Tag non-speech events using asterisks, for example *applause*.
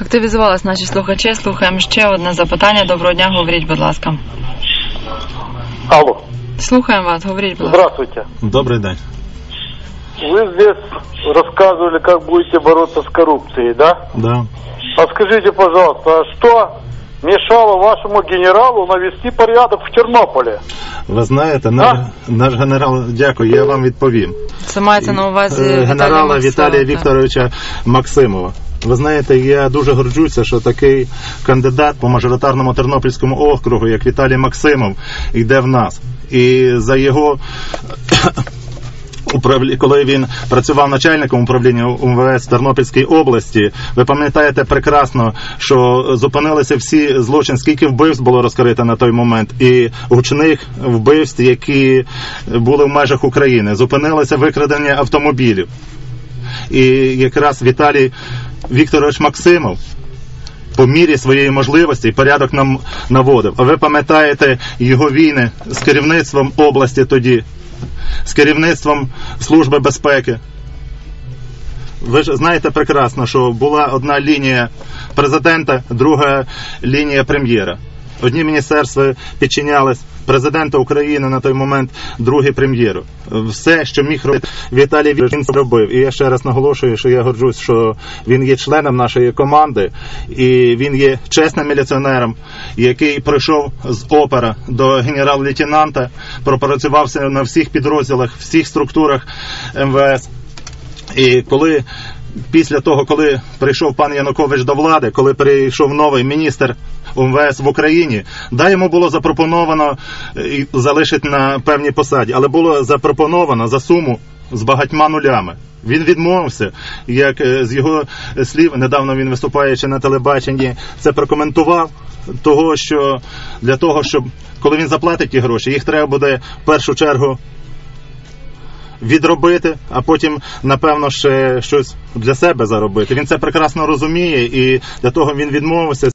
Активізувались наші слухачі. Слухаємо ще одне запитання. Доброго дня, говоріть, будь ласка. Алло, Слухаємо вас, говоріть, будь ласка. здравствуйте. Добрий день. Вы здесь рассказывали, как будете бороться с коррупцией, да? Да. А скажите, пожалуйста, а что мешало вашему генералу навести порядок в Тернополе? Ви знаєте, наш, наш генерал, дякую, я вам відповім. Це мається на увазі Е, Віталія генерала Максимова, Віталія. Вікторовича Максимова. Ви знаєте, я дуже горджуся, що такий кандидат по мажоритарному Тернопільському округу, як Віталій Максимов, йде в нас. І за його *coughs* коли він працював начальником управління УМВС Тернопільській області, ви пам'ятаєте прекрасно, що зупинилися всі злочин, скільки вбивств було розкрито на той момент, і гучних вбивств, які були в межах України, зупинилося викрадення автомобілів. І якраз Віталій Вікторович Максимов по мірі своєї можливості порядок нам наводив. А ви пам'ятаєте його війни з керівництвом області тоді, з керівництвом Служби безпеки. Ви ж знаєте прекрасно, що була одна лінія президента, друга лінія прем'єра. Одні міністерства підчинялись президента України на той момент, друге прем'єру. Все, що міг робити Віталій він робив. І я ще раз наголошую, що я горджусь, що він є членом нашої команди, і він є чесним міліціонером, який прийшов з опера до генерал-лейтенанта, пропрацювався на всіх підрозділах, всіх структурах МВС. І коли після того, коли прийшов пан Янукович до влади, коли прийшов новий міністр УМВС в Україні, да йому було запропоновано е, залишити на певній посаді, але було запропоновано за суму з багатьма нулями. Він відмовився, як е, з його слів, недавно він виступаючи на телебаченні, це прокоментував. Того, що для того, щоб коли він заплатить ті гроші, їх треба буде в першу чергу відробити, а потім, напевно, ще щось для себе заробити. Він це прекрасно розуміє, і для того він відмовився.